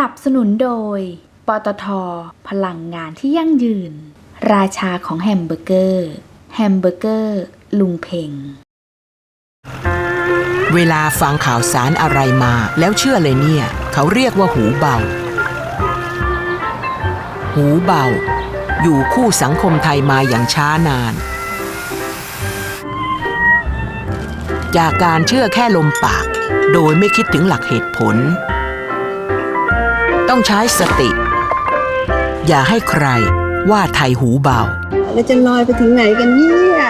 นับสนุนโดย ปตท พลังงานที่ยั่งยืน ราชาของแฮมเบอร์เกอร์ แฮมเบอร์เกอร์ ลุงเพ่งเวลาฟังข่าวสารอะไรมาแล้วเชื่อเลยเนี่ย เขาเรียกว่าหูเบา หูเบา อยู่คู่สังคมไทยมาอย่างช้านาน จากการเชื่อแค่ลมปาก โดยไม่คิดถึงหลักเหตุผล ต้องใช้สติ อย่าให้ใครว่าไทยหูเบา เราจะลอยไปถึงไหนกันเนี่ย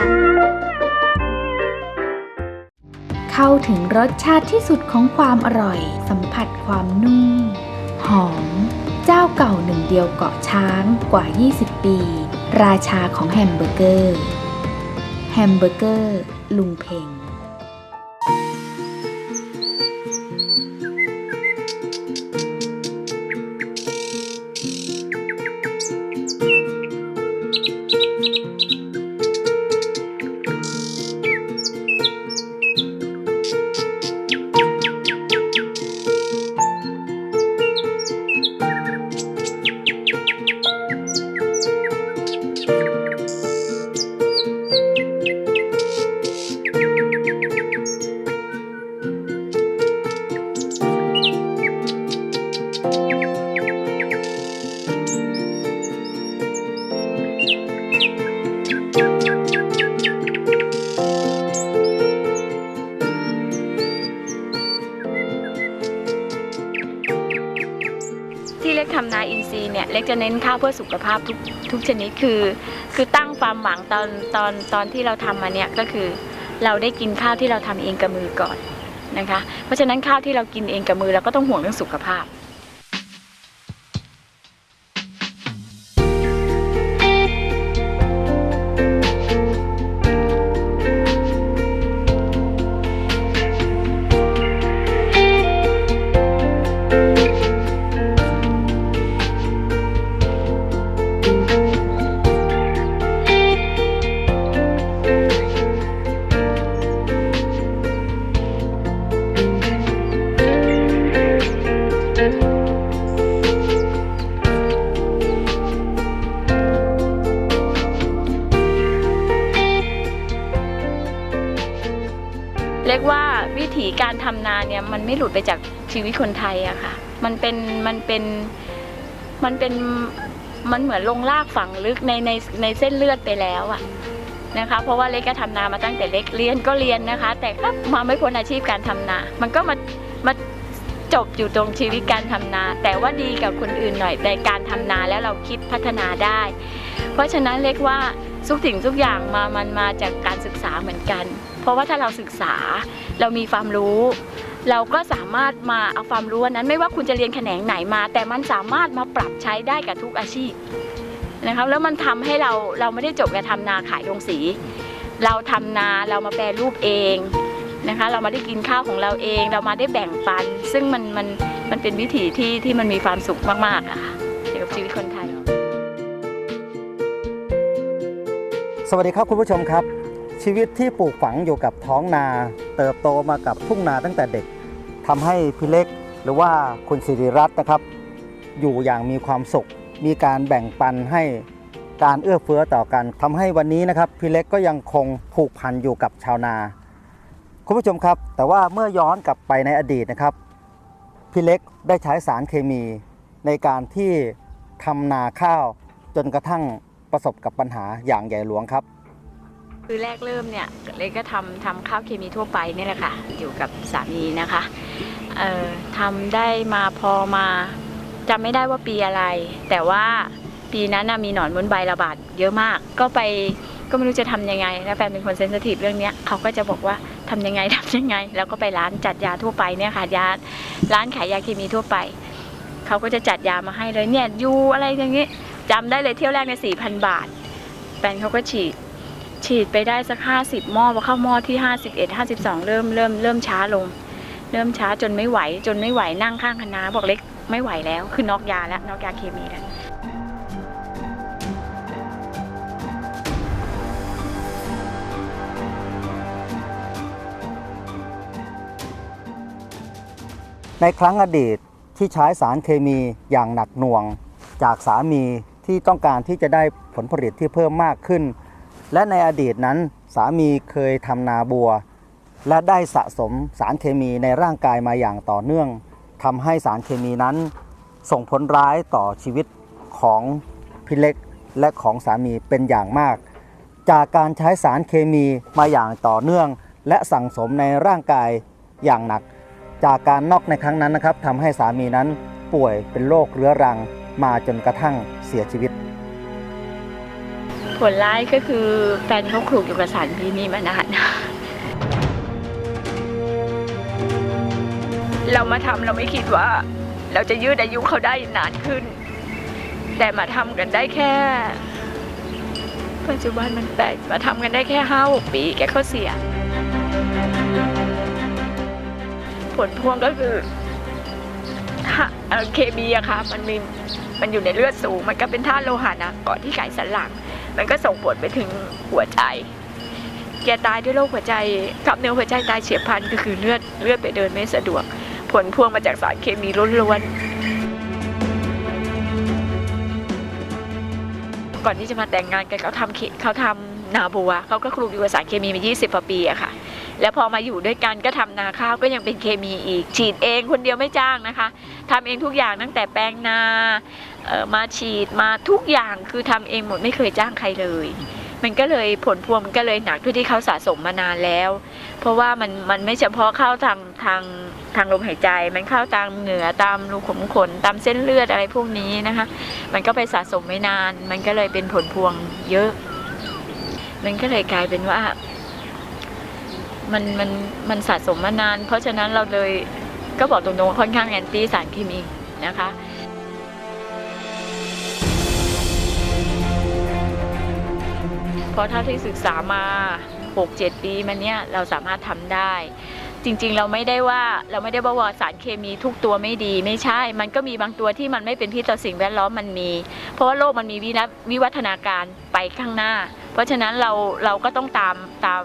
เข้าถึงรสชาติที่สุดของความอร่อย สัมผัสความนุ่ม หอม เจ้าเก่าหนึ่งเดียวเกาะช้างกว่า 20 ปี ราชาของแฮมเบอร์เกอร์ แฮมเบอร์เกอร์ ลุงเพ่ง พื่อสุขภาพทุกทุกชนิดคือ คือตั้งความหวังตอนตอนตอนที่เราทำมาเนี่ยก็คือเราได้กินข้าวที่เราทำเองกับมือก่อนนะคะ เพราะฉะนั้นข้าวที่เรากินเองกับมือเราก็ต้องห่วงเรื่องสุขภาพ คนไทยอะค่ะ มันเป็นมันเป็นมันเป็นมันเหมือนลงลากฝังลึกในในในเส้นเลือดไปแล้วอะนะคะ เพราะว่าเล็กก็ทำนามาตั้งแต่เล็กเรียนก็เรียนนะคะ แต่ก็มาไม่พ้นอาชีพการทำนา มันก็มามาจบอยู่ตรงชีวิตการทำนา แต่ว่าดีกับคนอื่นหน่อยในการทำนาแล้วเราคิดพัฒนาได้ เพราะฉะนั้นเรียกว่าทุกสิ่งทุกอย่างมามันมาจากการศึกษาเหมือนกัน เพราะว่าถ้าเราศึกษาเรามีความรู้ เราก็สามารถมาเอาความรู้นั้น ไม่ว่าคุณจะเรียนแขนงไหนมา แต่มันสามารถมาปรับใช้ได้กับทุกอาชีพนะครับแล้วมันทำให้เราเราไม่ได้จบกับทำนาขายโรงสี เราทำนาเรามาแปรรูปเองนะคะเรามาได้กินข้าวของเราเอง เรามาได้แบ่งปัน ซึ่งมันมันมันเป็นวิถีที่ที่มันมีความสุขมากๆอะค่ะเกี่ยวกับชีวิตคนไทย สวัสดีครับคุณผู้ชมครับ ชีวิตที่ปลูกฝังอยู่กับท้องนา เติบโตมากับทุ่งนาตั้งแต่เด็ก ทำให้พี่เล็กหรือว่าคุณสิริรัตน์นะครับ อยู่อย่างมีความสุข มีการแบ่งปันให้การเอื้อเฟื้อต่อกันทำให้วันนี้นะครับพี่เล็กก็ยังคงผูกพันอยู่กับชาวนา คุณผู้ชมครับ แต่ว่าเมื่อย้อนกลับไปในอดีตนะครับพี่เล็กได้ใช้สารเคมีในการที่ทำนาข้าวจนกระทั่งประสบกับปัญหาอย่างใหญ่หลวงครับ คือแรกเริ่มเนี่ยเล็กก็ทำทำข้าวเคมีทั่วไปนี่แหละค่ะอยู่กับสามีนะคะเอ่อทำได้มาพอมาจำไม่ได้ว่าปีอะไร แต่ว่าปีนั้นนะมีหนอนบนใบระบาดเยอะมาก ก็ไปก็ไม่รู้จะทำยังไง แล้วแฟนเป็นคนเซนซิทีฟเรื่องเนี้ยเขาก็จะบอกว่าทำยังไงทำยังไง แล้วก็ไปร้านจัดยาทั่วไปเนี่ยค่ะยาร้านขายยาเคมีทั่วไปเขาก็จะจัดยามาให้เลยเนี่ยยูอะไรอย่างงี้จำได้เลยเที่ยวแรกในสี่พันบาทแฟนเขาก็ฉีด ฉีดไปได้สักห้าสิบหม้อพอเข้าหม้อที่ห้าสิบเอ็ดห้าสิบสองเริ่มเริ่มเริ่มช้าลง เริ่มช้าจนไม่ไหว จนไม่ไหวนั่งข้างคณะบอกเล็กไม่ไหวแล้วคือนอกยาแล้วนอกยาเคมีแล้วในครั้งอดีตที่ใช้สารเคมีอย่างหนักหน่วง จากสามีที่ต้องการที่จะได้ผลผลิตที่เพิ่มมากขึ้น และในอดีตนั้นสามีเคยทำนาบัว และได้สะสมสารเคมีในร่างกายมาอย่างต่อเนื่องทำให้สารเคมีนั้น ส่งผลร้ายต่อชีวิตของพี่เล็กและของสามีเป็นอย่างมาก จากการใช้สารเคมีมาอย่างต่อเนื่อง และสั่งสมในร่างกายอย่างหนัก จากการนอกในครั้งนั้นนะครับทำให้สามีนั้นป่วยเป็นโรคเรื้อรังมาจนกระทั่งเสียชีวิต ผลร้ายก็คือแฟนเขาคลุกอยู่กับสารพีนี้มานานเรามาทำเราไม่คิดว่า เราจะยืดอายุเขาได้นานขึ้น แต่มาทำกันได้แค่ ปัจจุบันมันแปลกมาทำกันได้แค่ห้าหกปีแกเขาเสีย ผลพวงก็คือเอ่อเคมีอะค่ะ มันมีมันอยู่ในเลือดสูง มันก็เป็นธาตุโลหะนะก่อนที่ไขสันหลัง มันก็ส่งผลไปถึงหัวใจ แกตายด้วยโรคหัวใจกับเนื้อหัวใจตายเฉียบพลันก็คือเลือดเลือดไปเดินไม่สะดวก ผลพวงมาจากสารเคมีล้วนๆก่อนที่จะมาแต่งงานกันเขาทำเคเขาทำนาบัวเขาก็คลุกอยู่กับสารเคมีมา 20กว่าปีอะค่ะแล้วพอมาอยู่ด้วยกันก็ทำนาข้าวก็ยังเป็นเคมีอีก ฉีดเองคนเดียวไม่จ้างนะคะทำเองทุกอย่างตั้งแต่แปลงนา มาฉีดมาทุกอย่างคือทำเองหมดไม่เคยจ้างใครเลย มันก็เลยผลพวงมันก็เลยหนักด้วยที่เขาสะสมมานานแล้ว เพราะว่ามันมันไม่เฉพาะเข้าทางทางทางลมหายใจ มันเข้าตามเหงื่อตามรูขุมขนตามเส้นเลือดอะไรพวกนี้นะคะ มันก็ไปสะสมไม่นาน มันก็เลยเป็นผลพวงเยอะ มันก็เลยกลายเป็นว่ามันมันมันสะสมมานาน เพราะฉะนั้นเราเลยก็บอกตรงๆว่าค่อนข้างแอนตี้สารเคมีนะคะ เพราะถ้าที่ศึกษามา 6-7 ปีมาเนี้ยเราสามารถทำได้ จริงๆ เราไม่ได้ว่าเราไม่ได้บอกว่าสารเคมีทุกตัวไม่ดี ไม่ใช่ มันก็มีบางตัวที่มันไม่เป็นพิษต่อสิ่งแวดล้อมมันมี เพราะว่าโลกมันมีวินัวิวัฒนาการไปข้างหน้า เพราะฉะนั้นเราเราก็ต้องตามตาม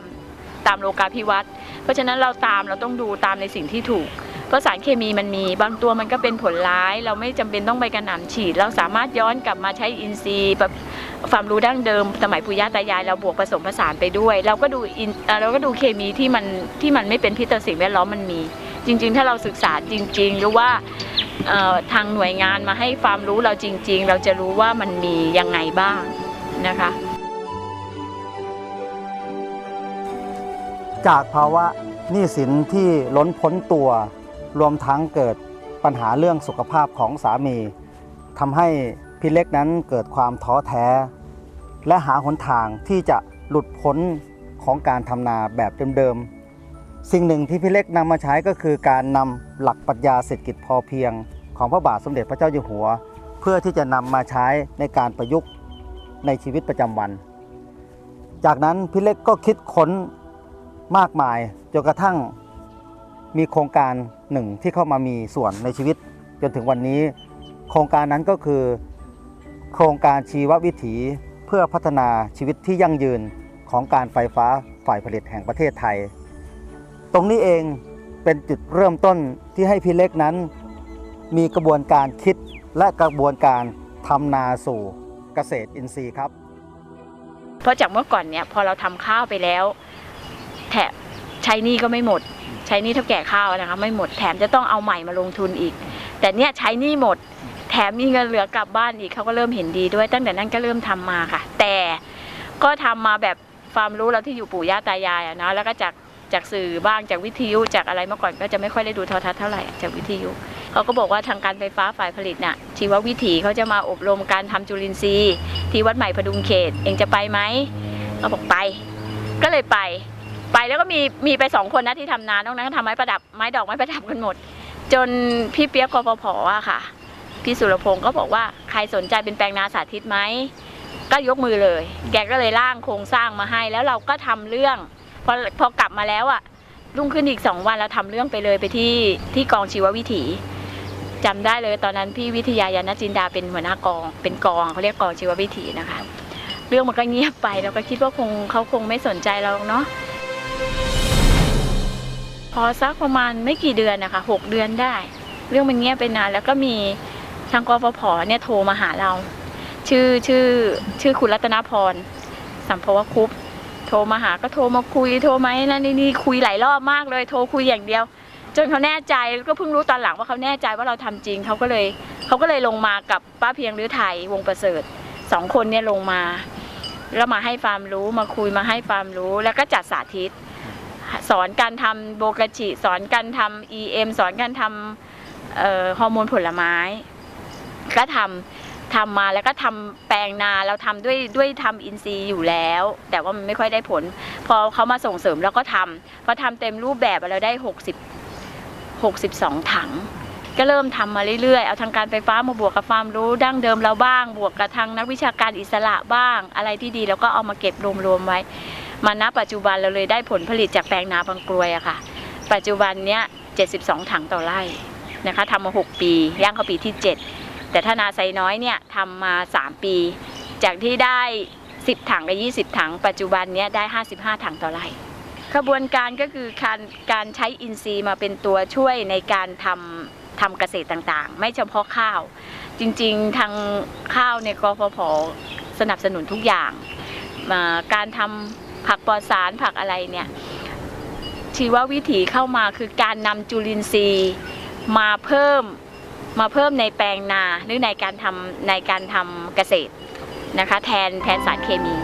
ตามโลกาภิวัตน์เพราะฉะนั้นเราตามเราต้องดูตามในสิ่งที่ถูกเพราะสารเคมีมันมี บางตัวมันก็เป็นผลร้าย เราไม่จำเป็นต้องไปกระหน่ำฉีด เราสามารถย้อนกลับมาใช้อินทรีย์แบบ ความรู้ดั้งเดิมสมัยปู่ย่าตายายเราบวกผสมผสานไปด้วย เราก็ดูอินเราก็ดูเคมีที่มันที่มันไม่เป็นพิษต่อสิ่งแวดล้อมมันมี จริง ๆ ถ้าเราศึกษาจริง ๆ หรือว่าทางหน่วยงานมาให้ความรู้เราจริง ๆ เราจะรู้ว่ามันมียังไงบ้างนะคะจากภาวะหนี้สินที่ล้นพ้นตัว รวมทั้งเกิดปัญหาเรื่องสุขภาพของสามีทำให้ พี่เล็กนั้นเกิดความท้อแท้ และหาหนทางที่จะหลุดพ้นของการทำนาแบบเดิมๆ สิ่งหนึ่งที่พี่เล็กนำมาใช้ก็คือการนำหลักปรัชญาเศรษฐกิจพอเพียง ของพระบาทสมเด็จพระเจ้าอยู่หัว เพื่อที่จะนำมาใช้ในการประยุกต์ในชีวิตประจำวัน จากนั้นพี่เล็กก็คิดค้นมากมายจนกระทั่งมีโครงการหนึ่งที่เข้ามามีส่วนในชีวิตจนถึงวันนี้ โครงการนั้นก็คือ โครงการชีววิถีเพื่อพัฒนาชีวิตที่ยั่งยืนของการไฟฟ้าฝ่ายผลิตแห่งประเทศไทย ตรงนี้เองเป็นจุดเริ่มต้นที่ให้พี่เล็กนั้น มีกระบวนการคิดและกระบวนการทำนาสู่เกษตรอินทรีย์ครับ เพราะจากเมื่อก่อนเนี่ยพอเราทำข้าวไปแล้ว แถมใช้นี้ก็ไม่หมด ใช้นี้เท่าแก่ข้าวนะคะไม่หมดแถมจะต้องเอาใหม่มาลงทุนอีก แต่เนี่ยใช้นี้หมด แถมมีเงินเหลือกลับบ้านอีกเขาก็เริ่มเห็นดีด้วย ตั้งแต่นั้นก็เริ่มทำมาค่ะ แต่ก็ทำมาแบบความรู้เราที่อยู่ปู่ย่าตายายอะนะแล้วก็จากจากสื่อบ้างจากวิทยุจากอะไรเมื่อก่อนก็จะไม่ค่อยได้ดูโทรทัศน์เท่าไหร่จากวิทยุเขาก็บอกว่าทางการไฟฟ้าฝ่ายผลิตน่ะชีววิถีเขาจะมาอบรมการทำจุลินทรีย์ที่วัดใหม่พดุงเขต เองจะไปไหมก็บอกไป ก็เลยไป ไปแล้วก็มีมีไปสองคนนะที่ทำนานนอกนั้นก็ทำไม้ประดับไม้ดอกไม้ประดับกันหมด จนพี่เปียกกฟผอะค่ะ พี่สุรพงศ์ก็บอกว่าใครสนใจเป็นแปลงนาสาธิตไหมก็ยกมือเลย แกก็เลยร่างโครงสร้างมาให้ แล้วเราก็ทำเรื่องพอพอกลับมาแล้วอะรุ่งขึ้นอีกสองวันเราทำเรื่องไปเลยไปที่ที่กองชีววิถีจำได้เลยตอนนั้นพี่วิทยายานจินดาเป็นหัวหน้ากอง เป็นกองเขาเรียกกองชีววิถีนะคะ เรื่องมันก็เงียบไปเราก็คิดว่าคงเขาคงไม่สนใจเราเนาะพอสักประมาณไม่กี่เดือนนะคะหกเดือนได้ เรื่องมันเงียบไปนานแล้วก็มี ทางกฟผเนี่ยโทรมาหาเรา ชื่อชื่อชื่อคุณรัตนพร สัมภวคุปต์โทรมาหาก็โทรมาคุยโทรไหมนั่นนี่คุยหลายรอบมากเลย โทรคุยอย่างเดียว จนเขาแน่ใจก็เพิ่งรู้ตอนหลังว่าเขาแน่ใจว่าเราทำจริงเขาก็เลยเขาก็เลยลงมากับป้าเพียงฤทัยวงประเสริฐสองคนเนี่ยลงมาแล้วมาให้ความรู้มาคุยมาให้ความรู้แล้วก็จัดสาธิต สอนการทำโบกาจิ สอนการทำ EM สอนการทำฮอร์โมนผลไม้ ก็ทำทำมาแล้วก็ทำแปลงนาเราทำด้วยด้วยทำอินทรีย์อยู่แล้ว แต่ว่ามันไม่ค่อยได้ผล พอเขามาส่งเสริมเราก็ทำพอทำเต็มรูปแบบเราได้ 60 62 ถัง ก็เริ่มทำมาเรื่อยๆ เอาทางการไฟฟ้ามาบวกกับความรู้ดั้งเดิมเราบ้าง บวกกับทางนักวิชาการอิสระบ้าง อะไรที่ดีเราก็เอามาเก็บรวมๆไว้มาณปัจจุบันเราเลยได้ผลผลิตจากแปลงนาบางกรวยอะค่ะ ปัจจุบันเนี้ย 72 ถังต่อไร่นะคะทำมา 6 ปีย่างเข้าปีที่ 7 แต่ถ้านาไซน้อยเนี่ยทำมา 3 ปี จากที่ได้ 10 ถังกับ20 ถัง ปัจจุบันเนี้ยได้ 55 ถังต่อไร่ขบวนการก็คือการการใช้อินทรีย์มาเป็นตัวช่วยในการทำทำเกษตรต่างๆ ไม่เฉพาะข้าว จริงๆทางข้าวในยกฟผสนับสนุนทุกอย่างมาการทำผักปลอดสารผักอะไรเนี่ยชีววิถีเข้ามาคือการนำจุลินทรีย์มาเพิ่ม มาเพิ่มในแปลงนาหรือในการทำในการทำเกษตรนะคะ แทนแทนสารเคมี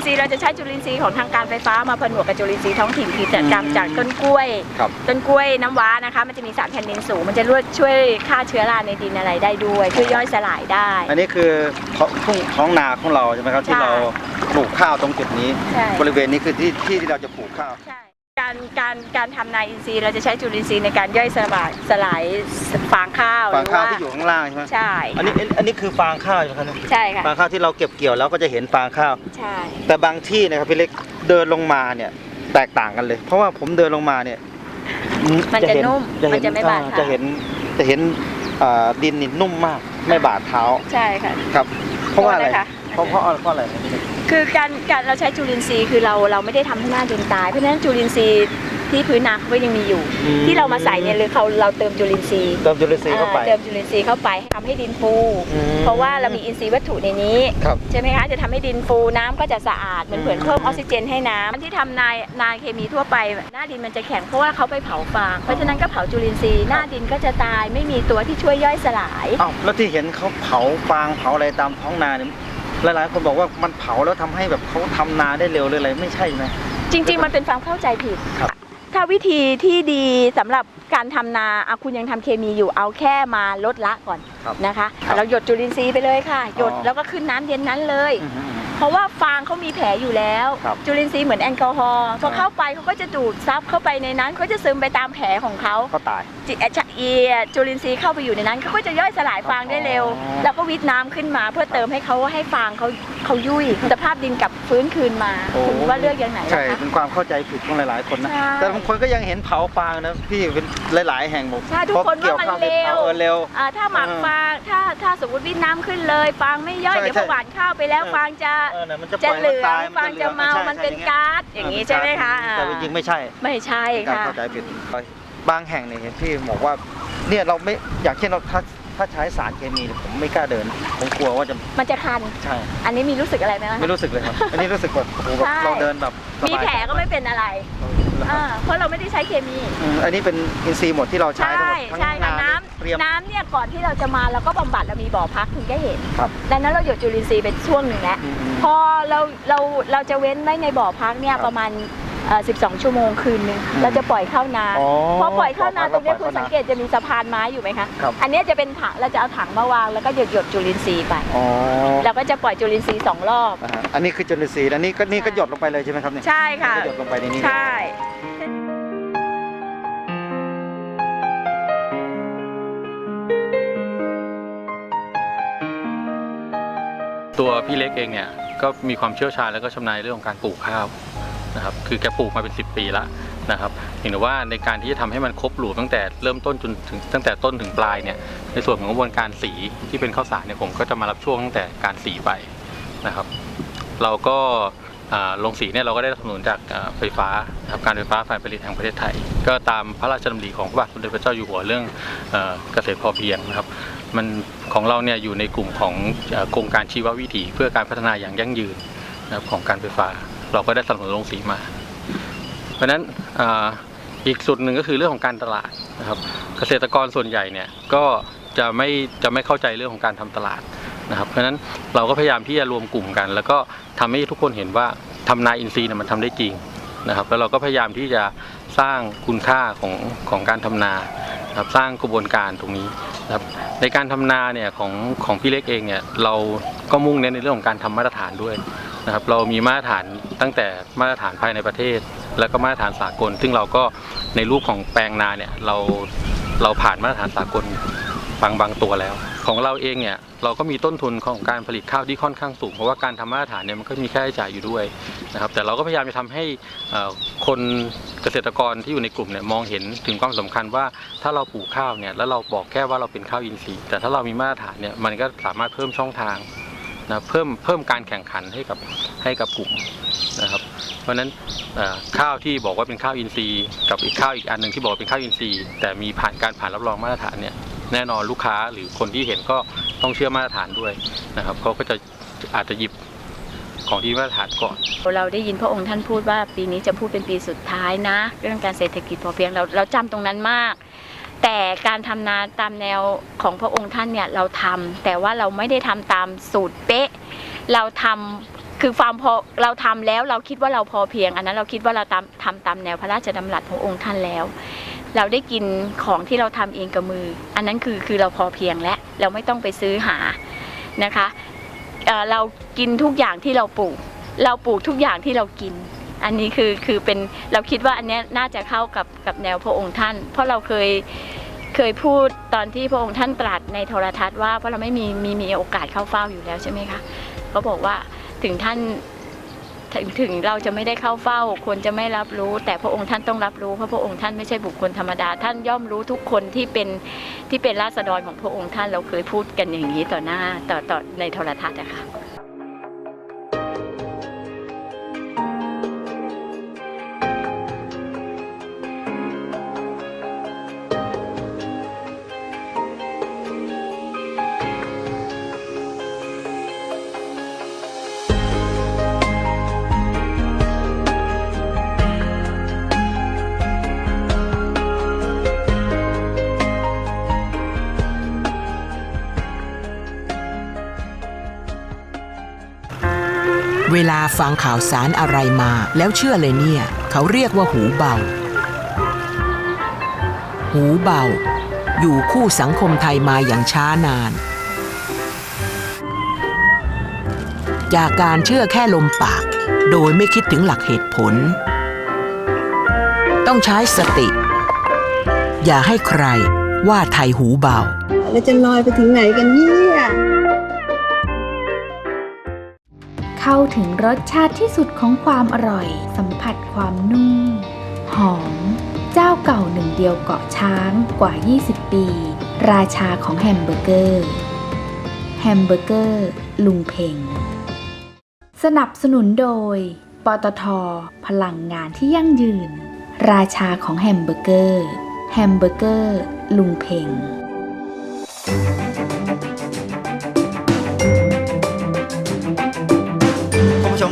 นทรีย์เราจะใช้จุลินทรีย์ของทางการไฟฟ้ามาผนวกกับจุลินทรีย์ท้องถิ่นคือจากจากจากต้นกล้วย ครับต้นกล้วยน้ำว้านะคะ มันจะมีสารแผ่นดินสูง มันจะช่วยช่วยฆ่าเชื้อราในดินอะไรได้ด้วย ช่วยย่อยสลายได้ อันนี้คือท้องทุ่งท้องนาของเราใช่ไหมครับที่ใช่เราปลูกข้าวตรงจุดนี้ ใช่ บริเวณนี้คือที่ที่ที่เราจะปลูกข้าว ใช่ การการการทำนาอินทรีย์เราจะใช้จุลินทรีย์ในการย่อยสลายสลายฟางข้าวหฟางรือข้าวว่าที่อยู่ข้างล่างใช่ไหมใช่อันนี้อันนี้คือฟางข้าวใช่ไหมครับใช่ค่ะฟางข้าวที่เราเก็บเกี่ยวแล้วก็จะเห็นฟางข้าวใช่แต่บางที่นะครับพี่เล็กเดินลงมาเนี่ยแตกต่างกันเลย เพราะว่าผมเดินลงมาเนี่ยมันจะเห็นุ่มจะมัเห็นนจะไม่บาดอ่เท้าจะเห็นจะเห็นอ่าดินนี่นุ่มมากไม่บาดเท้าใช่ค่ะครับ เพราะว่าอะไรโทษนะคะเพราะเพราะเพราะอะไร คือการการเราใช้จุลินทรีย์คือเราเราไม่ได้ทำให้หน้าดินตาย เพราะฉะนั้นจุลินทรีย์ที่พื้นนาเขาก็ยังมีอยู่ อืม ที่เรามาใส่เนี่ยหรือเขาเราเติมจุลินทรีย์เติมจุลินทรีย์เข้าไป อ่าเติมจุลินทรีย์เข้าไปทำให้ดินฟู อืม เพราะว่าเรามีอินทรีย์วัตถุในนี้ ครับ ใช่ไหมคะจะทำให้ดินฟูน้ำก็จะสะอาดเหมือนอืมเผื่อเพิ่มออกซิเจนให้น้ำที่ทำนานาเคมีทั่วไป หน้าดินมันจะแข็งเพราะว่าเขาไปเผาฟางเพราะฉะนั้นก็เผาจุลินทรีย์หน้าดินก็จะตายไม่มีตัวที่ช่วยย่อยสลาย อ้าวแล้วที่เห็นเขาเผาฟางเผาอะไรตามท้องนาเนี่ย หลายๆ คนบอกว่ามันเผาแล้วทำให้แบบเขาทำนาได้เร็วเลยอะไรไม่ใช่ไหมจริง ๆ มันเป็นความเข้าใจผิดครับถ้าวิธีที่ดีสำหรับการทำนาอะคุณยังทำเคมีอยู่เอาแค่มาลดละก่อนครับนะคะครับเราหยดจุลินทรีย์ไปเลยค่ะ หยดอ๋อแล้วก็ขึ้นน้ำเย็นนั้นเลยอืมอืมเพราะว่าฟางเขามีแผลอยู่แล้วครับจุลินทรีย์เหมือนแอลกอฮอล์พอครับเข้าไปเขาก็จะดูดซับเข้าไปในนั้นเขาจะซึมไปตามแผลของเขาก็ตายจิ เอชเอจุลินทรีย์เข้าไปอยู่ในนั้นเขาก็จะย่อยสลายฟางได้เร็วอ๋อแล้วก็วิทน้ำขึ้นมาเพื่อเติมให้เขาให้ฟางเขาเขายุ่ยสภาพดินกลับฟื้นคืนมาโอ้คุณว่าเลือกอย่างไหนใช่ล่ะคะเป็นความเข้าใจผิดของหลายๆ คนนะใช่แต่บางคนก็ยังเห็นเผาฟางนะพี่เป็นหลายๆ แห่งบอกใช่ทุกคนพอเกี่ยวว่ามันข้าวเสร็จเร็วเผาเออเร็วอ่าถ้าหมักเออฟางถ้าถ้าสมมติวิทน้ำขึ้นเลยฟางไม่ย่อยใช่เดี๋ยวใช่พอหวานข้าวไปแล้วเออฟางจะเออเนี่ยมันจะปจะล่อยเหลืมันองตายฟางจะเมาใช่มันเป็นใช่ก๊าซอย่างนี้ใช่ไหมคะแต่จริงๆไม่ใช่ไม่ใช่การค่ะเข้าใจผิด บางแห่งเนี่ยเห็นพี่บอกว่าเนี่ยเราไม่อย่างเช่นเราถ้าถ้าใช้สารเคมีเนี่ยผมไม่กล้าเดินผมกลัวว่าจะมันจะคัน ใช่ อันนี้มีรู้สึกอะไรไหมคะไม่รู้สึกเลยครับ อันนี้รู้สึกแบบโอ้โหแบบใช่ เราเดินแบบสบายมีแผลก็ไม่เป็นอะไรอ่าเพราะเราไม่ได้ใช้เคมี อืมอันนี้เป็นอินทรีย์หมดที่เราใช้ใช่ทั้งหมดทั้งใช่ค่ะน้ำเตรียมน้ำน้ำเนี่ยก่อนที่เราจะมาเราก็บำบัดเรามีบ่อพักถึงได้เห็นครับดังนั้นเราหยดจุลินทรีย์เป็นช่วงหนึ่งแล้วอืมพอเราเราเราจะเว้นไว้ในบ่อพักเนี่ยครับ ประมาณเอ่อ 12 ชั่วโมงคืนนึงอืมเราจะปล่อยเข้านาอ๋อพอปล่อยเข้านาตรงเนี้ยปล่คุอยณเข้านาสังเกตจะมีสะพานไม้อยู่ไหมคะครับอันเนี้ยจะเป็นถังเราจะเอาถังมาวางแล้วก็หยดหยดจุลินทรีย์ไปอ๋อเราก็จะปล่อยจุลินทรีย์สองรอบอ่าฮะอันนี้คือจุลินทรีย์อันนี้ก็นี่ก็หยดลงไปเลยใช่ไหมครับเนี่ยใช่ค่ะก็หยดลงไปในนี้ใช่ตัวพี่เล็กเองเนี่ยก็มีความเชี่ยวชาญแล้วก็ชำนาญในเรื่องของการปลูกข้าว นะครับคือแกปลูกมาเป็น 10 ปีแล้วนะครับเห็นว่าในการที่จะทำให้มันครบหลูตั้งแต่เริ่มต้นจนถึงตั้งแต่ต้นถึงปลายเนี่ยในส่วนของกระบวนการสีที่เป็นข้าวสารเนี่ยผมก็จะมารับช่วงตั้งแต่การสีไปนะครับ เราก็อ่าโรงสีเนี่ยเราก็ได้สนับสนุนจากไฟฟ้านะครับการไฟฟ้าฝ่ายผลิตแห่งประเทศไทย ก็ตามพระราชดำริของพระบาทสมเด็จพระเจ้าอยู่หัวเรื่องเกษตรพอเพียงนะครับมันของเราเนี่ยอยู่ในกลุ่มของโครงการชีววิถีเพื่อการพัฒนาอย่างยั่งยืนนะครับของการไฟฟ้า เราก็ได้สนับสนุนโรงสีมา เพราะฉะนั้นอ,อีกส่วนหนึ่งก็คือเรื่องของการตลาดนะครับ เกษตรกรส่วนใหญ่เนี่ยก็จะไม่จะไม่เข้าใจเรื่องของการทำตลาดนะครับ เพราะฉะนั้นเราก็พยายามที่จะรวมกลุ่มกัน แล้วก็ทำให้ทุกคนเห็นว่าทำนาอินทรีย์เนี่ยมันทำได้จริงนะครับ แล้วเราก็พยายามที่จะสร้างคุณค่าของของการทำนานะครับสร้างกระบวนการตรงนี้นะครับในการทำนาเนี่ยของของพี่เล็กเองเนี่ยเราก็มุ่งเน้นในเรื่องของการทำมาตรฐานด้วย นะครับเรามีมาตรฐานตั้งแต่มาตรฐานภายในประเทศ แล้วก็มาตรฐานสากล ซึ่งเราก็ในรูปของแปลงนาเนี่ยเราเราผ่านมาตรฐานสากลบางบางตัวแล้ว ของเราเองเนี่ยเราก็มีต้นทุนของการผลิตข้าวที่ค่อนข้างสูง เพราะว่าการทำมาตรฐานเนี่ยมันก็มีค่าใช้จ่ายอยู่ด้วยนะครับแต่เราก็พยายามจะทำให้คนเกษตรกรที่อยู่ในกลุ่มเนี่ยมองเห็นถึงความสำคัญว่าถ้าเราปลูกข้าวเนี่ยแล้วเราบอกแค่ว่าเราเป็นข้าวอินทรีย์ แต่ถ้าเรามีมาตรฐานเนี่ยมันก็สามารถเพิ่มช่องทาง นะเพิ่มเพิ่มการแข่งขันให้กับให้กับกลุ่มนะครับเพราะฉะนั้นข้าวที่บอกว่าเป็นข้าวอินทรีย์ กับอีกข้าวอีกอันหนึ่งที่บอกว่าเป็นข้าวอินทรีย์ แต่มีผ่านการผ่านรับรองมาตรฐานเนี่ยแน่นอนลูกค้าหรือคนที่เห็นก็ต้องเชื่อมาตรฐานด้วยนะครับเขาก็จะอาจจะหยิบของที่มาตรฐานก่อน เราได้ยินพระองค์ท่านพูดว่าปีนี้จะพูดเป็นปีสุดท้ายนะ เรื่องการเศรษฐกิจพอเพียงเราเราจำตรงนั้นมาก แต่การทำนาตามแนวของพระองค์ท่านเนี่ยเราทำแต่ว่าเราไม่ได้ทำตามสูตรเป๊ะ เราทำคือความพอเราทำแล้วเราคิดว่าเราพอเพียง อันนั้นเราคิดว่าเราตามทำตามแนวพระราชดำรัสขององค์ท่านแล้ว เราได้กินของที่เราทำเองกับมือ อันนั้นคือคือเราพอเพียงและเราไม่ต้องไปซื้อหานะคะเเรากินทุกอย่างที่เราปลูก เราปลูกทุกอย่างที่เรากิน อันนี้คือคือเป็นเราคิดว่าอันเนี้ยน่าจะเข้ากับกับแนวพระองค์ท่าน เพราะเราเคยเคยพูดตอนที่พระองค์ท่านตรัสในโทรทัศน์ว่าเพราะเราไม่มีมีมีโอกาสเข้าเฝ้าอยู่แล้วใช่ไหมคะเขาบอกว่าถึงท่านถึงถึงเราจะไม่ได้เข้าเฝ้าคนจะไม่รับรู้ แต่พระองค์ท่านต้องรับรู้เพราะพระองค์ท่านไม่ใช่บุคคลธรรมดา ท่านย่อมรู้ทุกคนที่เป็นที่เป็นราษฎรของพระองค์ท่านเราเคยพูดกันอย่างนี้ต่อหน้าต่อต่อในโทรทัศน์นะคะ ฟังข่าวสารอะไรมา แล้วเชื่อเลยเนี่ย เขาเรียกว่าหูเบา หูเบา อยู่คู่สังคมไทยมาอย่างช้านาน จากการเชื่อแค่ลมปาก โดยไม่คิดถึงหลักเหตุผล ต้องใช้สติ อย่าให้ใครว่าไทยหูเบา เราจะลอยไปถึงไหนกันเนี่ย เข้าถึงรสชาติที่สุดของความอร่อย สัมผัสความนุ่ม หอม เจ้าเก่าหนึ่งเดียวเกาะช้างกว่า 20 ปี ราชาของแฮมเบอร์เกอร์ แฮมเบอร์เกอร์ ลุงเพ่งสนับสนุนโดย ปตท พลังงานที่ยั่งยืน ราชาของแฮมเบอร์เกอร์ แฮมเบอร์เกอร์ ลุงเพ่งคุณ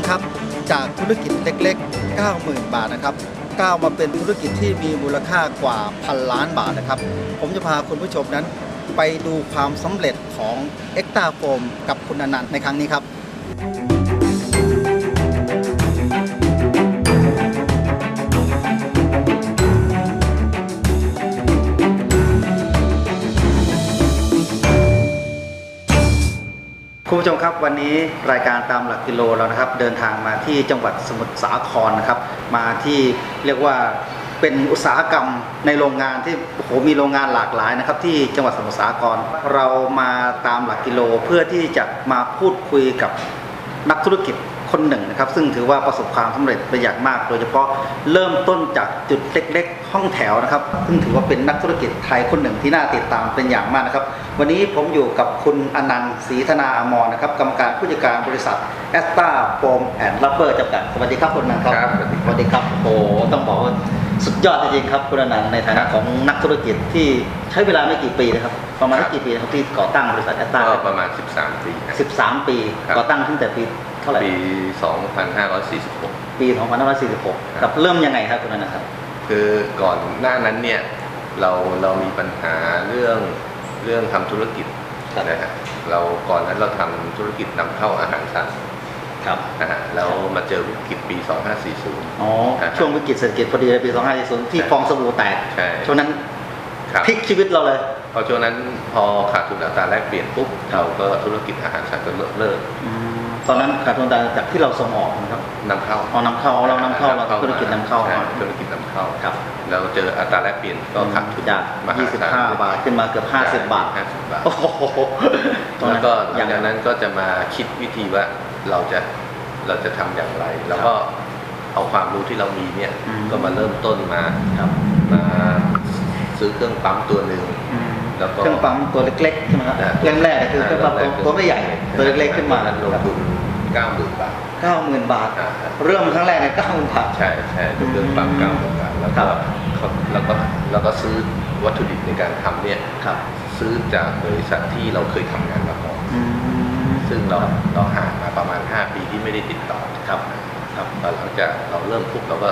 ครับจากธุรกิจเล็ก ๆ 90,000 บาทนะครับก้าวมาเป็นธุรกิจที่มีมูลค่ากว่าพันล้านบาทนะครับ ผมจะพาคุณผู้ชมนั้น ไปดูความสำเร็จของเอ็กตาโฟมกับคุณอนันต์ในครั้งนี้ครับ คุณผู้ชมครับวันนี้รายการตามหลักกิโลเรานะครับ เดินทางมาที่จังหวัดสมุทรสาครนะครับ มาที่เรียกว่าเป็นอุตสาหกรรมในโรงงานที่โอ้โหมีโรงงานหลากหลายนะครับ ที่จังหวัดสมุทรสาครเรามาตามหลักกิโลเพื่อที่จะมาพูดคุยกับนักธุรกิจ คนหนึ่งนะครับ ซึ่งถือว่าประสบความสำเร็จเป็นอย่างมาก โดยเฉพาะเริ่มต้นจากจุดเล็ก ๆ ห้องแถวนะครับ ซึ่งถือว่าเป็นนักธุรกิจไทยคนหนึ่งที่น่าติดตามเป็นอย่างมากนะครับ วันนี้ผมอยู่กับคุณอนันต์ศรีธนาอมรนะครับกรรมการผู้จัดการบริษัทแอสตาโฟมแอนด์รับเบอร์จำกัดสวัสดีครับคุณอนันต์ครับครับสวัสดีครับโอ้โหต้องบอกว่าสุดยอดจริงๆครับคุณอนันต์ในฐานะของนักธุรกิจที่ใช้เวลาไม่กี่ปีนะครับประมาณไม่กี่ปีนะครับที่ก่อตั้งบริษัทแอสตาก็ประมาณ 13 ปีนะ13 ปีครับก่อตั้งตั้งแต่ปีเท่าไหร่ปี 2546 ปี 2546 ครับเริ่มยังไงครับคุณอนันต์ครับ คือก่อนหน้านั้นเนี่ยเราเรามีปัญหาเรื่องเรื่องทำธุรกิจครับนะฮะเราก่อนนั้นเราทำธุรกิจนำเข้าอาหารสัตว์ครับนะฮะแล้วมาเจอวิกฤตปี 2540 อ๋อครับช่วงวิกฤตเศรษฐกิจพอดีในปี 2540 ที่ฟองสบู่แตกใช่ช่วงนั้นครับพลิกชีวิตเราเลยพอช่วงนั้นพอขาดทุนอัตราแลกเปลี่ยนปุ๊บเราก็ธุรกิจอาหารสัตว์ก็เลิกเลิก ตอนนั้นขาดทุนจากที่เราส่งออกนะครับนำเข้าเอานำเข้าเรานำเข้าเราธุรกิจนำเข้าใช่ธุรกิจนำเข้าครับเราเจออัตราแลกเปลี่ยนก็ขาดทุนจากมหาศาล25 บาทขึ้นมาเกือบ 50 บาทห้าสิบบาทโอ้โหตอนแล้นั้วนก็หอลัย่างงจากนั้นก็จะมาคิดวิธีว่าเราจะเราจะทำอย่างไร แล้วก็เอาความรู้ที่เรามีเนี่ยอืมก็มาเริ่มต้นมาครับมาซื้อเครื่องปั๊มตัวหนึ่งแล้วก็ เครื่องปั๊มตัวเล็กๆใช่ไหมครับนะเริ่มแรกคือเครื่องปั๊มตัวตัวไม่ใหญ่ตัวเล็กๆขึ้นมาลงทุนเก้าหมื่นบาทเก้าหมื่นบาทอ่าเริ่มครั้งแรกในเก้าหมื่นบาทใช่ใช่เป็นเครื่องปั๊มเก้าหมื่นบาทแล้วครัก็บเขาแล้วก็แล้วก็ซื้อวัตถุดิบในการทำเนี่ยครับซื้อจากบริษัทที่เราเคยทำงานมาก่อนอืมซึ่งเราเราห่างมาประมาณ 5 ปีที่ไม่ได้ติดต่อครับครับตอนหลังจากเราเริ่มปุ๊บเราก็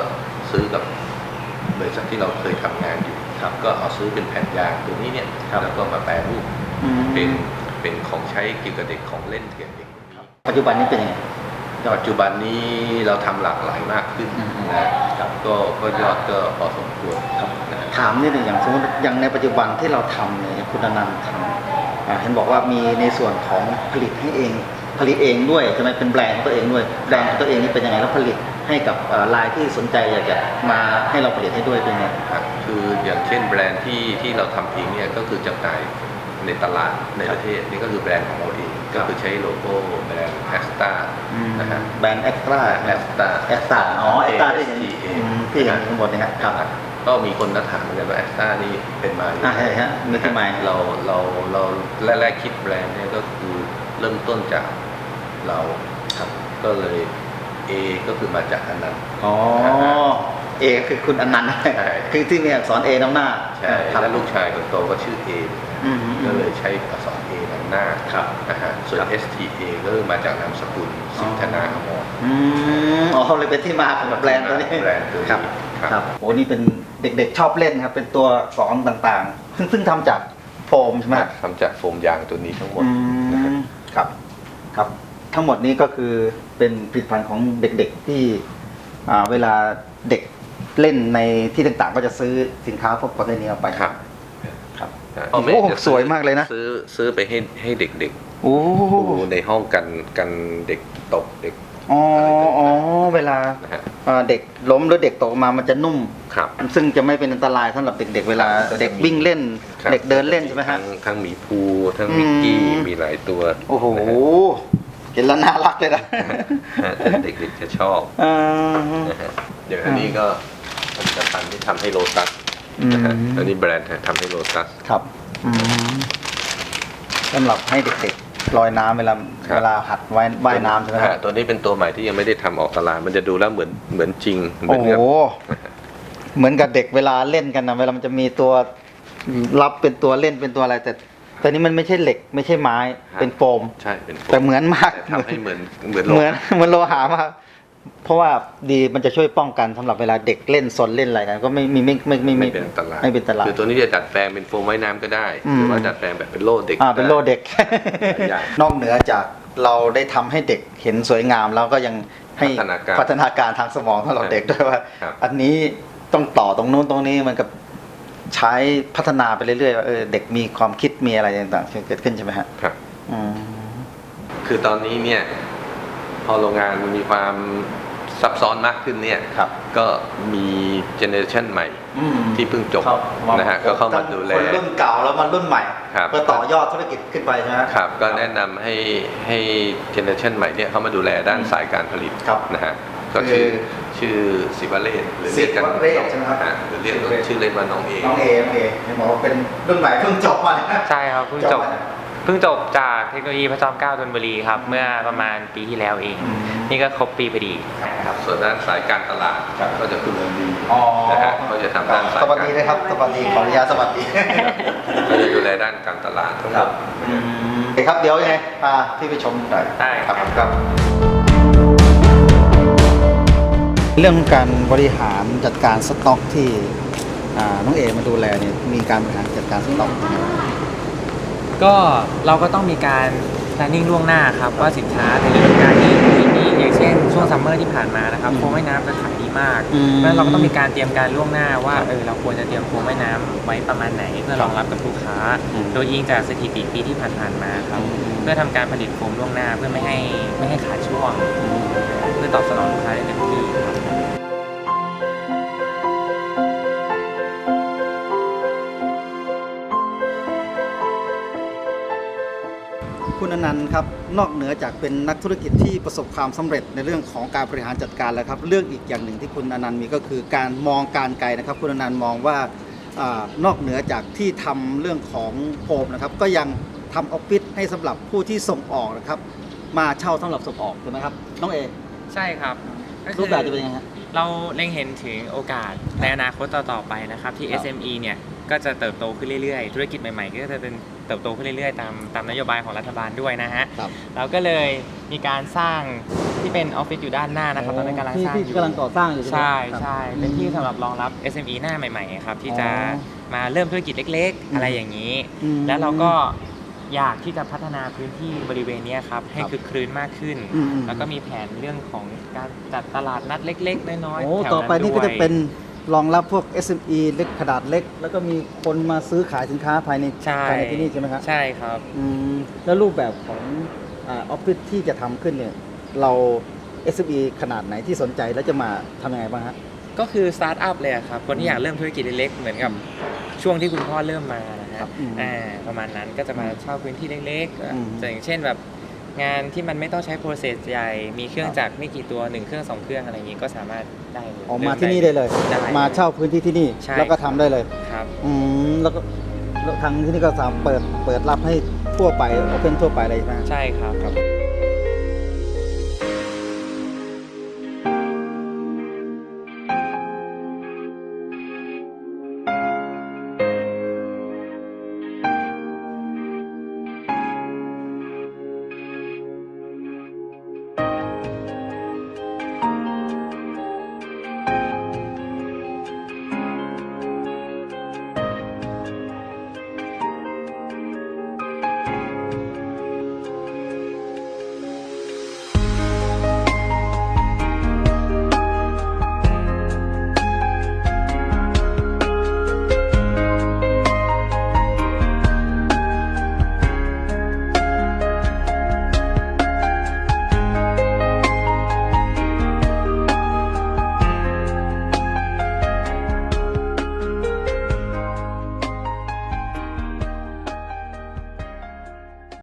ซื้อกับบริษัทที่เราเคยทำงานอยู่ ครับก็เอาซื้อเป็นแผ่นยางตัวนี้เนี่ยครับแล้วก็มาแปรรูปอืมเป็นเป็นของใช้เกี่ยวกับเด็กของเล่นเกี่ยวกับเด็กปัจจุบันนี้เป็นยังไงปัจจุบันนี้เราทำหลากหลายมากขึ้นอืมนะครับก็ก็ยอดก็พอสมควรครับนะถามนิดหนึ่งอย่างสมมติอย่างในปัจจุบันที่เราทำเนี่ยคุณอนันต์ทำอ่าเห็นบอกว่ามีในส่วนของผลิตให้เองผลิตเองด้วยใช่ไหมเป็นแบรนด์ของตัวเองด้วยแบรนด์ของตัวเองนี่เป็นยังไงแล้วผลิต ให้กับเอ่อรายที่สนใจอยากจะมาให้เราผลิตให้ด้วยเป็นไงครับคืออย่างเช่นแบรนด์ที่ที่เราทำเองเนี่ยก็คือจำหน่ายในตลาดในประเทศนี่ก็คือแบรนด์ของเราเองก็คือใช้โลโก้แบรนด์แอสตานะฮะแบรนด์เอ็กซ์ตร้าแอสตาเอ็กซ์ตร้าอ๋อเอ็กซ์ตร้าที่เห็น ASTA อืมที่เห็นข้างบนนี่ฮะครับก็มีคนนักถามเหมือนกันว่าแอสตานี่เป็นมาอย่างอ่าไรใช่ฮะมีที่มาเราเราเราแรกๆคิดแบรนด์เนี่ยก็คือเริ่มต้นจากเราครับก็เลย A ก็คือมาจากอันนั้น อ๋อ เอคือคุณอนันต์ใช่ คือที่มีอักษรเอนำหน้าใช่ครับแล้วลูกชายคนโตก็ชื่อ A อืมก็เลยใช้อักษร A นำหน้าครับนะฮะส่วนครับ STA ก็คือมาจากนามสกุลสินธนาอมรอืมอ๋อเลยเป็นที่มาของแบรนด์ตัวนี้แบรนด์ตัวนี้ครับครับครับโอ้นี่เป็นเด็กๆชอบเล่นครับ เป็นตัวสอนต่างๆ ซึ่งซึ่งทำจากโฟมใช่ไหมทำจากโฟมยางตัวนี้ทั้งหมดอืนะครับมครับครับ ทั้งหมดนี้ก็คือเป็นผลิตภัณฑ์ของเด็กๆที่อ่าเวลาเด็กเล่นในที่ต่างๆ ก็จะซื้อสินค้าพวกประเภทนี้เอาไปครับครับพ่อแม่โอ้จะสวยมากเลยนะ ซื้อซื้อไปให้ให้เด็กโอ้ๆดูในห้องกันกันเด็กตกเด็กอ๋ออ๋อเวลานะฮะอ่าเด็กล้มหรือเด็กตกมามันจะนุ่มครับ ซึ่งจะไม่เป็นอันตรายสำหรับเด็ก ๆ เวลาเด็กวิ่งเล่นครับเด็กเดินเล่นใช่ไหมฮะทั้งทั้งหมีภูทั้งมิกกี้อืมมีหลายตัว โอ้โหนะฮะ เห็นแล้วน่ารักเลยนะฮะเด็กๆจะชอบอ่านะฮะอย่างอันนี้ก็ผลิตภัณฑ์ที่ทำให้โลตัสนะฮะอืม อันนี้แบรนด์ทำให้โลตัส ครับอืมสำหรับให้เด็กๆลอยน้ำเวลาครับ เวลาหัดว่ายว่ายน้ำใช่ไหมครับฮะตัวนี้เป็นตัวใหม่ที่ยังไม่ได้ทำออกตลาดมันจะดูแล้วเหมือนเหมือนจริงเหมืโอ้อนโหกับเหมือนกับเด็กเวลาเล่นกันนะเวลามันจะมีตัวรับเป็นตัวเล่นเป็นตัวอะไรแต่ แต่นี้มันไม่ใช่เหล็กไม่ใช่ไม้ครับเป็นโฟม ใช่เป็นโฟแต่เหมือนมากแต่ทำให้เหมือนเหมือนโลเหมือนหะเหมือนโลหะมากเพราะว่าดีมันจะช่วยป้องกันสำหรับเวลาเด็กเล่นซนเล่นอะไรกันก็ไม่มีไม่ไม่ไม่ไม่เป็นอันตรายไม่เป็นอันตราย คือตัวนี้จะดัดแปลงเป็นโฟมว่ายน้ำก็ได้ อืม หรือว่าดัดแปลงแบบเป็นโล่เด็ก อ่าเป็นโลเด็ก หลายอย่างนอกเหนือจากเราได้ทำให้เด็กเห็นสวยงามแล้วก็ยังให้พัฒนาการพัฒนาการทางสมองสำหรับเด็กด้วยว่า ครับ อันนี้ต้องต่อตรงนู้นตรงนี้มันกับ ใช้พัฒนาไปเรื่อยๆว่าเออเด็กมีความคิดมีอะไรต่างๆ เกิดขึ้นใช่ไหมฮะครับอืมคือตอนนี้เนี่ย พอโรงงานมีความซับซ้อนมากขึ้นเนี่ยครับ ก็มีเจเนอเรชันใหม่ อืมที่เพิ่งจบครับนะฮะก็เข้ามาดูแล คนรุ่นเก่าแล้วมารุ่นใหม่ครับ เพื่อต่อยอดธุรกิจขึ้นไปใช่ไหมฮะ ครับก็แนะนำให้ให้เจเนอเรชันใหม่เนี่ยเข้ามาดูแลด้านสายการผลิตครับ นะฮะ ก็คือคือชื่อสิวเลศหรือเรียกกันศิวเรศใช่ไหมครับฮะหรือเรียกชื่อเล่นว่าน้องเอน้องเอน้องเอเห็นบอกว่าเป็นรุ่นใหม่เพิ่งจบมาเนี่ยใช่ครับเพิ่งจบมาเนี่ยเพิ่งจบจากเทคโนโลยีพระจอมเกล้าธนบุรีครับ เมื่อประมาณปีที่แล้วเองอืมนี่ก็ครบปีพอดีครับส่วนด้านสายการตลาดครับก็จะคุณเงินดีอ๋อนะฮะเขาจะทำด้านสายสวัสดีนะครับสวัสดีขออนุญาตสวัสดีก็จะดูแลด้านการตลาดทั้งหมครับดโอเคครับเดี๋ยวยังไงพาพี่ไปชมหน่อยได้ครับครับ เรื่องการบริหารจัดการสต็อกที่อ่าน้องเอมาดูแลเนี่ยมีการบริหารจัดการสต็อกยังไงบ้างก็เราก็ต้องมีการ planning ล่วงหน้าครับว่าสินค้าในฤดูกาลนี้นี้อย่างเช่นช่วงซัมเมอร์ที่ผ่านมานะครับอืมโฟมว่ายน้ำจะขายดี มากอืม เพราะฉะนั้นเราก็ต้องมีการเตรียมการล่วงหน้าว่าเออเราควรจะเตรียมโฟมว่ายน้ำไว้ประมาณไหนเพื่อรองรับกับลูกค้า อืม โดยอิงจากสถิติปีที่ผ่านๆมาครับอืมเพื่อทำการผลิตโฟมล่วงหน้าเพื่อไม่ให้ไม่ให้ขาดช่วงเพื่อตอบสนองลูกค้าได้เต็มที่ครับ คุณอนันต์ครับนอกเหนือจากเป็นนักธุรกิจที่ประสบความสำเร็จในเรื่องของการบริหารจัดการแล้วครับเรื่องอีกอย่างหนึ่งที่คุณอนันต์มีก็คือการมองการไกลนะครับ คุณอนันต์มองว่าอานอกเหนือจากที่ทำเรื่องของโฮมนะครับ ก็ยังทำออฟฟิศให้สำหรับผู้ที่ส่งออกนะครับ มาเช่าสำหรับส่งออกถูกไหมครับน้องเอใช่ครับก็คือรูปแบบจะเป็นยังไงฮะเราเล็งเห็นถึงโอกาสในอนาคตต่อๆไปนะครับ ที่ครับ SME เนี่ยก็จะเติบโตขึ้นเรื่อยๆ ธุรกิจใหม่ๆ ก็จะเป็น เติบโตขึ้นเรื่อยๆ ตามตามนโยบายของรัฐบาลด้วยนะฮะ ครับเราก็เลยมีการสร้างที่เป็นออฟฟิศอยู่ด้านหน้านะครับตอนนี้กำลังที่สร้างที่อยู่ กำลังก่อสร้างอยู่ใช่ไหมใช่ครับ ใช่เป็นที่สำหรับรองรับ SME หน้าใหม่ๆครับที่จะอ๋อมาเริ่มธุรกิจเล็กอืมๆอะไรอย่างนี้ อืมแล้วเราก็อยากที่จะพัฒนาพื้นที่บริเวณเนี้ยครับให้ครับคึกครื้นมากขึ้น อืมอืม แล้วก็มีแผนเรื่องของการจัดตลาดนัดเล็ก ๆ น้อยๆโอ้แถวต่อไปนี่ก็จะด้วยเป็น รองรับพวก SME เล็กขนาดเล็ก แล้วก็มีคนมาซื้อขายสินค้าภายในใช่ ภายในที่นี่ใช่ไหมครับใช่ครับ อืมแล้วรูปแบบของออฟฟิศที่จะทำขึ้นเนี่ยเรา SME ขนาดไหนที่สนใจแล้วจะมาทำยังไงบ้างฮะ ก็คือสตาร์ทอัพเลยอะครับ คนที่อยากเริ่มธุรกิจเล็กๆเหมือนกับช่วงที่คุณพ่อเริ่มมานะฮะครับอืมอ่าประมาณนั้นก็จะมาเช่าพื้นที่เล็กอืมๆอย่างเช่นแบบ งานที่มันไม่ต้องใช้โปรเซสใหญ่ มีเครื่องครับจักรไม่กี่ตัวหนึ่งเครื่องสองเครื่องอะไรอย่างนี้ก็สามารถได้เลยออกมาที่นี่ได้เลย ได้ มาเช่าพื้นที่ที่นี่ใช่ แล้วก็ทำได้เลย ครับ อืมแล้วก็แล้วทางที่นี่ก็สามารถเปิดเปิดรับให้ทั่วไปโอเพนทั่วไปเลยใช่ไหมใช่ครับ